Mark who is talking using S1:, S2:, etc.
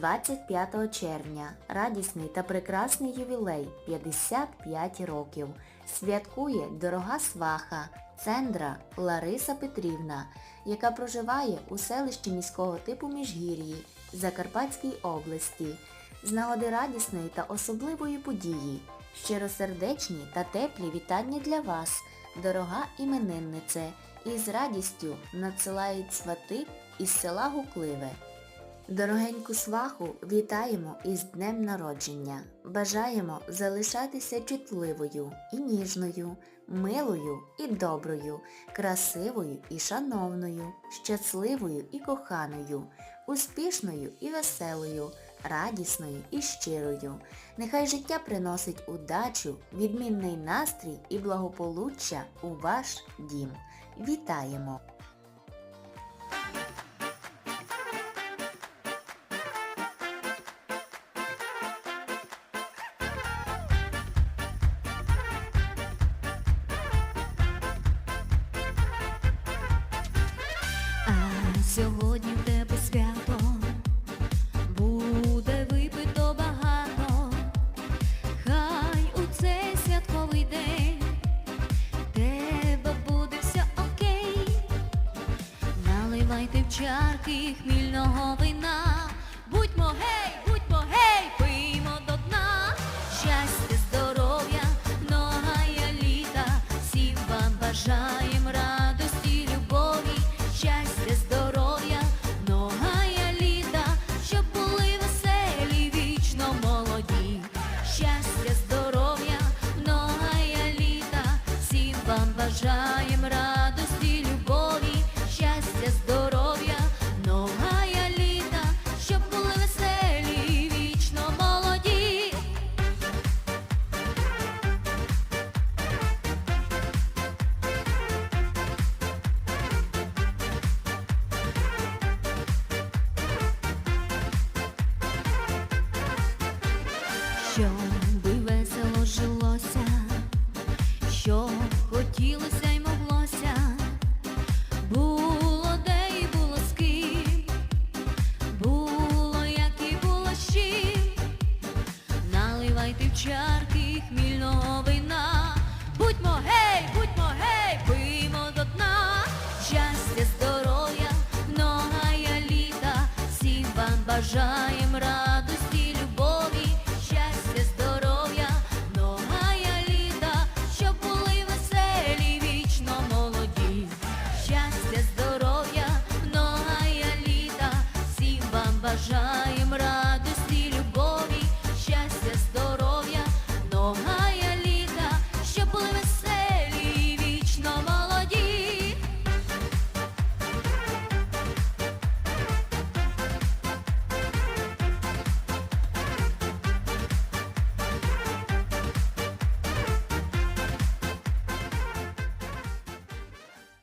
S1: 25 червня радісний та прекрасний ювілей 55 років. Святкує дорога сваха Цендра Лариса Петрівна, яка проживає у селищі міського типу Міжгір'ї Закарпатській області. З нагоди радісної та особливої події. Щиросердечні та теплі вітання для вас, дорога імениннице, і з радістю надсилають свати із села Гукливе. Дорогеньку сваху вітаємо із днем народження. Бажаємо залишатися чутливою і ніжною, милою і доброю, красивою і шановною, щасливою і коханою, успішною і веселою, радісною і щирою. Нехай життя приносить удачу, відмінний настрій і благополуччя у ваш дім. Вітаємо!
S2: Сьогодні в тебе свято, буде випито багато, хай у цей святковий день тебе буде все окей, наливайте в чарки хмільного вина, будьмо гей, бажаєм радості, любові, щастя, здоров'я, многая літа, щоб були веселі, вічно молоді. Щоби весело жилося, що хотілося й моглося, було де і було з було як і було з. Наливайте в чарки хмільного вина, будьмо гей, будьмо гей, пиймо до дна, щастя, здоров'я, многая літа, всім вам бажає viajando.